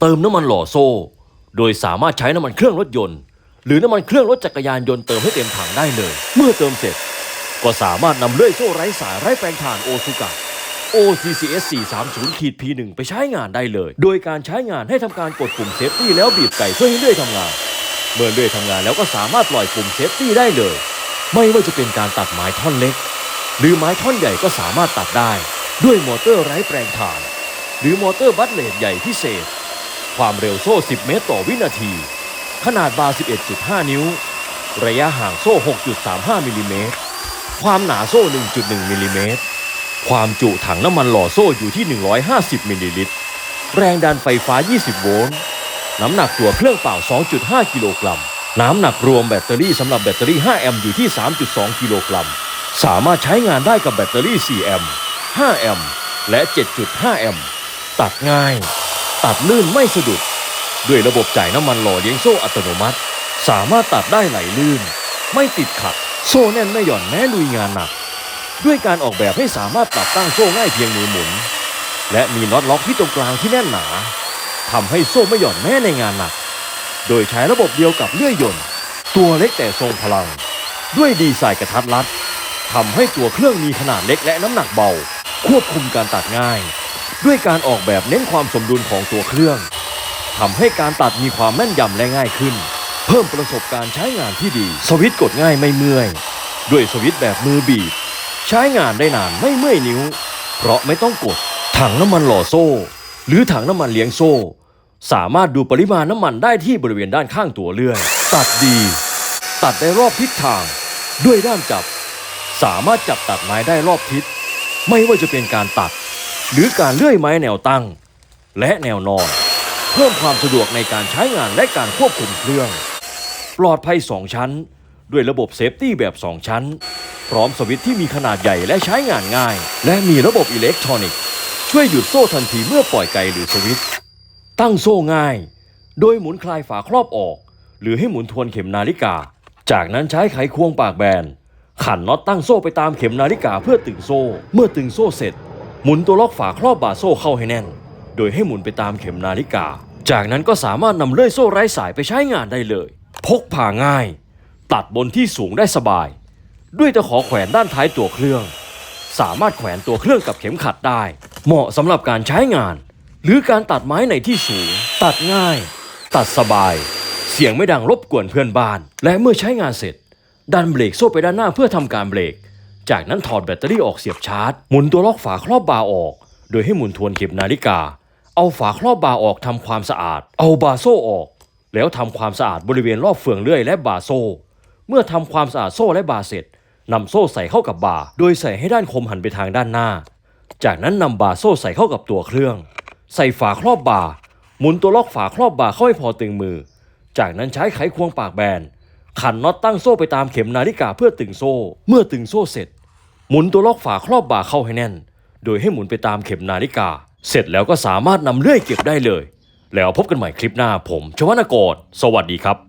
เติมน้ำมันหล่อโซ่ โดยสามารถใช้น้ำมันเครื่องรถยนต์ หรือน้ำมันเครื่องรถจักรยานยนต์เติมให้เต็มถังได้เลย เมื่อเติมเสร็จ ก็สามารถนำเลื่อยโซ่ไร้สายไร้แปลงถ่านโอซูกะ OCCS 430ขีด P1 ไปใช้งานได้เลย โดยการใช้งานให้ทำการกดปุ่มเซฟตี้แล้วบีบไก่เพื่อให้เลื่อยทำงาน เมื่อเลื่อยทำงานแล้วก็สามารถปล่อยปุ่มเซฟตี้ได้เลย ไม่ว่าจะเป็นการตัดไม้ท่อนเล็ก หรือไม้ท่อนใหญ่ก็สามารถตัดได้ ด้วยมอเตอร์ไร้แปลงถ่าน หรือมอเตอร์บัตเลดใหญ่พิเศษ ความเร็วโซ่ 10 เมตรต่อวินาที ขนาดบาร์ 11.5 นิ้ว ระยะห่างโซ่ 6.35 มิลลิเมตร ความหนาโซ่ 1.1 มิลลิเมตร ความจุถังน้ำมันหล่อโซ่อยู่ที่ 150 มิลลิลิตร แรงดันไฟฟ้า 20 โวลต์ น้ำหนักตัวเครื่องเปล่า 2.5 กิโลกรัม น้ำหนักรวมแบตเตอรี่สำหรับแบตเตอรี่ 5 แอมป์อยู่ที่ 3.2 กิโลกรัม สามารถใช้งานได้กับแบตเตอรี่ 4 แอมป์ 5 แอมป์ และ 7.5 แอมป์ ตัดง่าย ตัดลื่นไม่สะดุด ด้วยระบบจ่ายน้ำมันหล่อเลี้ยงโซ่อัตโนมัติ สามารถตัดได้ไหลลื่น ไม่ติดขัด โซ่แน่นไม่หย่อนแม้ลุยงานหนัก ด้วยการออกแบบให้สามารถปรับตั้งโซ่ง่ายเพียงมือหมุน และมีน็อตล็อกที่ตรงกลางที่แน่นหนาทำให้โซ่ไม่หย่อนแม้ในงานหนัก โดยใช้ระบบเดียวกับเลื่อยยนต์ ตัวเล็กแต่ทรงพลัง ด้วยดีไซน์กระทัดรัดทำให้ตัวเครื่องมีขนาดเล็กและน้ำหนักเบา ควบคุมการตัดง่าย ด้วยการออกแบบเน้นความสมดุลของตัวเครื่องทำให้การตัดมีความแม่นยำและง่ายขึ้น เพิ่มประสบการณ์ใช้งานที่ดี สวิตช์กดง่ายไม่เมื่อย ด้วยสวิตช์แบบมือบีบ ใช้งานได้นานไม่เมื่อยนิ้ว เพราะไม่ต้องกด ถังน้ำมันหล่อโซ่ หรือถังน้ำมันเลี้ยงโซ่ สามารถดูปริมาณน้ำมันได้ที่บริเวณด้านข้างตัวเลื่อยตัดดี ตัดได้รอบทิศทาง ด้วยด้ามจับ สามารถจับตัดไม้ได้รอบทิศ ไม่ว่าจะเป็นการตัด หรือการเลื่อยไม้แนวตั้ง และแนวนอน เพิ่มความสะดวกในการใช้งานและการควบคุมเครื่อง ปลอดภัย 2 ชั้น ด้วยระบบเซฟตี้แบบ 2 ชั้น พร้อมสวิตช์ที่มีขนาดใหญ่และใช้งานง่าย และมีระบบอิเล็กทรอนิกส์ช่วยหยุดโซ่ทันทีเมื่อปล่อยไกลหรือสวิตช์ตั้งโซ่ง่าย โดยหมุนคลายฝาครอบออก หรือให้หมุนทวนเข็มนาฬิกา จากนั้นใช้ไขควงปากแบนขันน็อตตั้งโซ่ไปตามเข็มนาฬิกาเพื่อตึงโซ่ เมื่อตึงโซ่เสร็จ มุนตัวล็อกฝาครอบบาโซ่เข้าให้แน่น โดยให้หมุนไปตามเข็มนาฬิกา จากนั้นก็สามารถนำเลื่อยโซ่ไร้สายไปใช้งานได้เลย พกพาง่าย ตัดบนที่สูงได้สบาย ด้วยตะขอแขวนด้านท้ายตัวเครื่อง สามารถแขวนตัวเครื่องกับเข็มขัดได้ เหมาะสำหรับการใช้งาน หรือการตัดไม้ในที่สูง ตัดง่าย ตัดสบาย เสียงไม่ดังรบกวนเพื่อนบ้าน และเมื่อใช้งานเสร็จ ดันเบรกโซ่ไปด้านหน้าเพื่อทำการเบรก จากนั้นถอดแบตเตอรี่ออกเสียบชาร์จ หมุนตัวล็อกฝาครอบบาร์ออก โดยให้หมุนทวนเข็มนาฬิกา เอาฝาครอบบาร์ออกทำความสะอาด เอาบาโซ่ออก แล้วทำความสะอาดบริเวณรอบเฟืองเลื่อยและบาโซ่ เมื่อทำความสะอาดโซ่และบาเสร็จนำโซ่ใส่เข้ากับบาโดยใส่ให้ด้านคมหันไปทางด้านหน้า จากนั้นนำบาโซ่ใส่เข้ากับตัวเครื่อง ใส่ฝาครอบบาหมุนตัวล็อกฝาครอบบาเข้าให้พอตึงมือ จากนั้นใช้ไขควงปากแบนขันน็อตตั้งโซ่ไปตามเข็มนาฬิกาเพื่อตึงโซ่ เมื่อตึงโซ่เสร็จ หมุนตัวล็อกฝาครอบบ่าเข้าให้แน่น โดยให้หมุนไปตามเข็มนาฬิกา เสร็จแล้วก็สามารถนำเลื่อยเก็บได้เลย แล้วพบกันใหม่คลิปหน้าผมชวนกรสวัสดีครับ